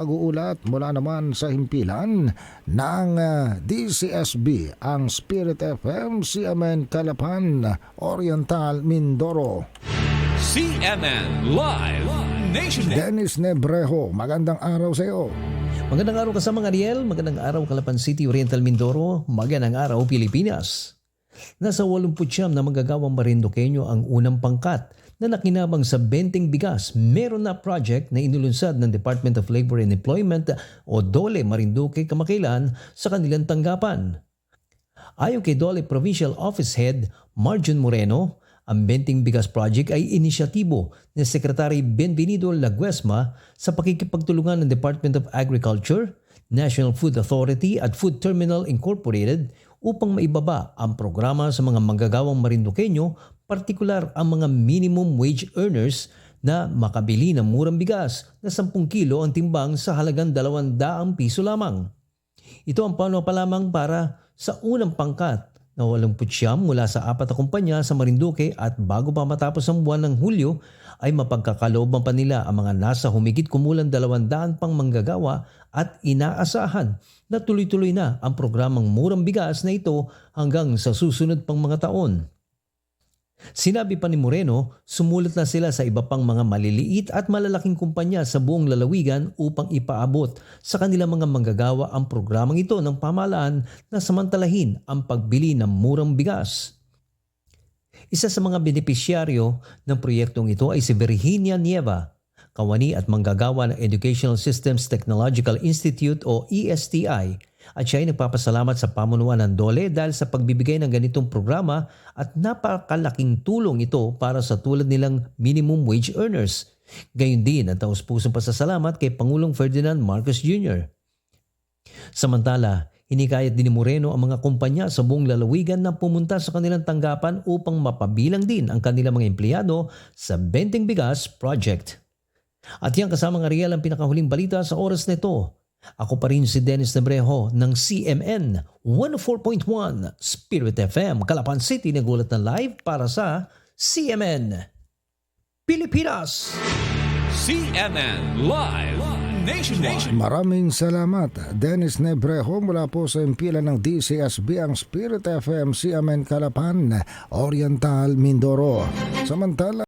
Pag-uulat mula naman sa himpilan ng ah, DCSB ang Spirit FM CMN Calapan Oriental Mindoro. CNN Live Nation Dennis Nebrejo, magandang araw sa iyo. Magandang araw kasama Ariel, magandang araw Calapan City, Oriental Mindoro, magandang araw Pilipinas. Nasa 89 na magagawang Marinduqueño ang unang pangkat na nakinabang sa benteng bigas. Meron na project na inulunsad ng Department of Labor and Employment o DOLE Marinduque kamakailan sa kanilang tanggapan. Ayon kay Dole Provincial Office Head Marjon Moreno, ang Benting Bigas Project ay inisyatibo ni Secretary Benvenido Laguesma sa pakikipagtulungan ng Department of Agriculture, National Food Authority at Food Terminal Incorporated upang maibaba ang programa sa mga manggagawang Marinduqueño, partikular ang mga minimum wage earners na makabili ng murang bigas na 10 kilo ang timbang sa halagang 200 piso lamang. Ito ang paano pa lamang para sa unang pangkat na 89 mula sa apat na kumpanya sa Marinduque at bago pa matapos ang buwan ng Hulyo ay mapagkakalooban pa nila ang mga nasa humigit kumulang 200 pang manggagawa at inaasahan na tuloy-tuloy na ang programang murang bigas na ito hanggang sa susunod pang mga taon. Sinabi pa ni Moreno, sumulat na sila sa iba pang mga maliliit at malalaking kumpanya sa buong lalawigan upang ipaabot sa kanilang mga manggagawa ang programang ito ng pamahalaan na samantalahin ang pagbili ng murang bigas. Isa sa mga benepisyaryo ng proyektong ito ay si Virginia Nieva, kawani at manggagawa ng Educational Systems Technological Institute o ESTI at siya ay nagpapasalamat sa pamunuan ng DOLE dahil sa pagbibigay ng ganitong programa at napakalaking tulong ito para sa tulad nilang minimum wage earners. Gayon din ang taus-pusong pasasalamat kay Pangulong Ferdinand Marcos Jr. Samantala, hinikayat din ni Moreno ang mga kumpanya sa buong lalawigan na pumunta sa kanilang tanggapan upang mapabilang din ang kanilang mga empleyado sa Benting Bigas Project. At yan kasama ng Ariel ang pinakahuling balita sa oras na ito. Ako pa rin si Dennis Nebrejo ng CMN 104.1 Spirit FM Calapan City nagulat na live para sa CMN Pilipinas. CNN Live Nation Maraming salamat. Dennis Nebrejo mula po sa himpilan ng DCSB ang Spirit FM CMN Calapan Oriental Mindoro. Samantala